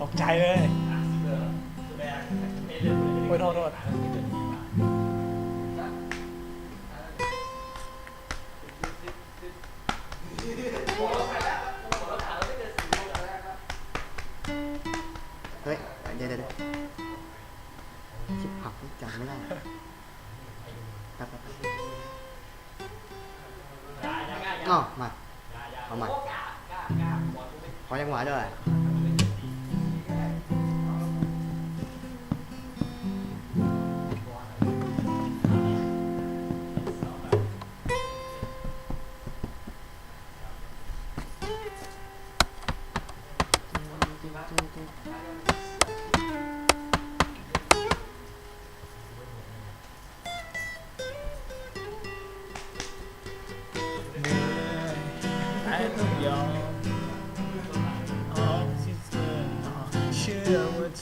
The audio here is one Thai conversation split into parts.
ตกใจเลยโอ้ยโทษโทษเฮ้ยเดี๋ยวเดี๋ยวเดี๋ยวชิบหักจำไม่ได้แป๊บแป๊บอ๋อมา เอามาขอจังหวะด้วย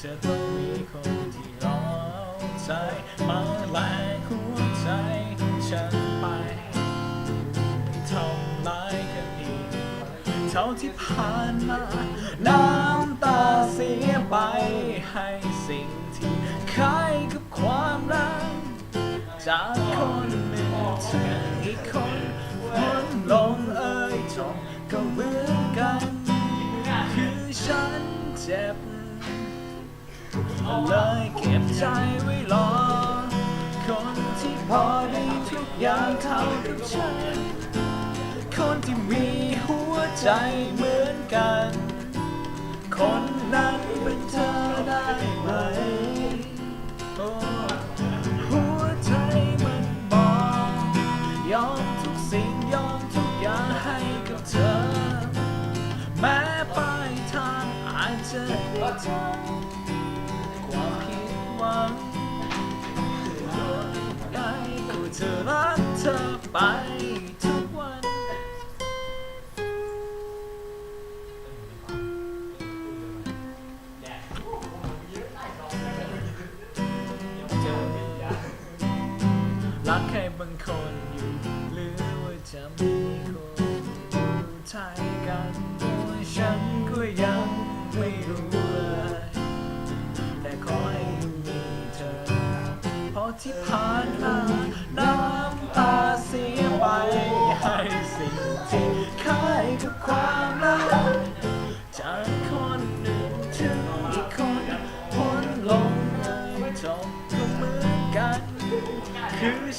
อว่าเธอต้องมีคนที่รอใจมาแลกหัวใจฉันไปทำร้ายกันอีกเท่าที่ผ่านมาน้ำตาเสียไปให้สิ่งที่คล้ายกับความรัก จากคนหนึ่งถึงอีกคนวนลงเอ่ยจบก็เหมือนกัน คือฉันเจ็บ เลยเก็บใจไว้รอ คนที่พอได้ทุกอย่างเท่ากับฉัน คนที่มีหัวใจเหมือนกัน คนนั้นเป็นเธอได้ไหม กูจะรักเธอไปทุกวัน รักใครบางคนอยู่หรือว่าจะมีคนรู้ใจกันโดยฉันก็ยังไม่รู้เลยแต่ขอให้มีเธอเพราะที่ผ่านมา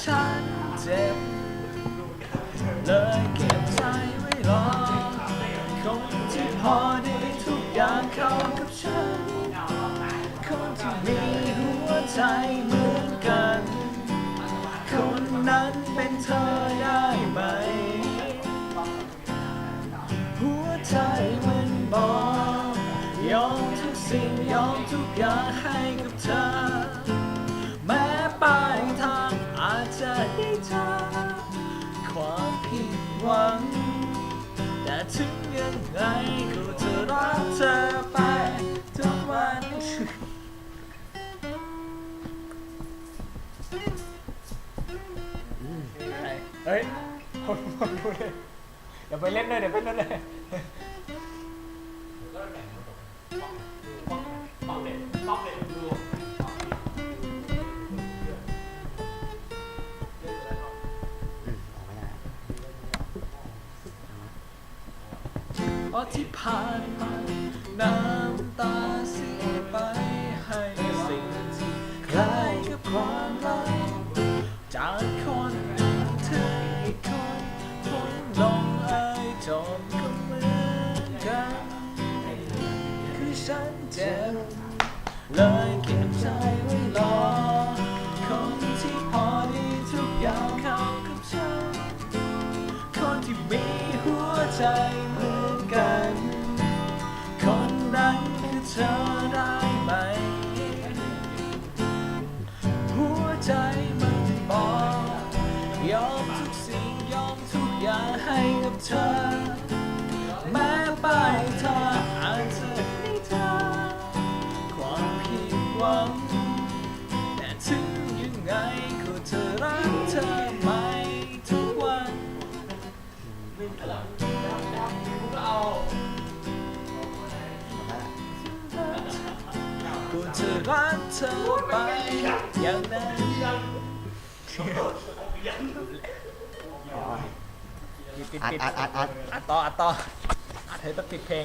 ฉันเจ็บเลยเก็บใจไว้รอคนที่พอได้ทุกอย่างเข้ากับฉัน คนที่มีหัวใจเหมือนกัน คนนั้นเป็นเธอได้ไหม หัวใจมันบอกยอมทุกสิ่งยอมทุกอย่างให้กับเธอ ถึงยังไงก็จะรักเธอไปทุกวันเฮ้ยคนคนดูเลยเดี๋ยวไปเล่นด้วยเดี๋ยวไปเล่นด้วย เพราะที่ผ่านมาน้ำตาเสียไปให้สิ่งที่คล้ายกับความรักจากคนหนึ่งถึงอีกคนพ้นลงเอ่ยจบก็เหมือนกันคือฉันเจ็บเลยเก็บใจไว้รอคนที่พอดีทุกอย่างเข้ากับฉันคนที่มีหัวใจ เธอได้ไหม หัวใจมันบอกยอมทุกสิ่งยอมทุกอย่างให้กับเธอ แม้ปลายทางอาจจะไม่เธอความผิดหวัง แต่ถึงยังไงก็จะรักเธอไหมทุกวันหมดแล้ว รักเธอไปอย่างนั้นอัดอัดอัดอัด อัดต่ออัดต่ออัดให้ต้องปิดเพลง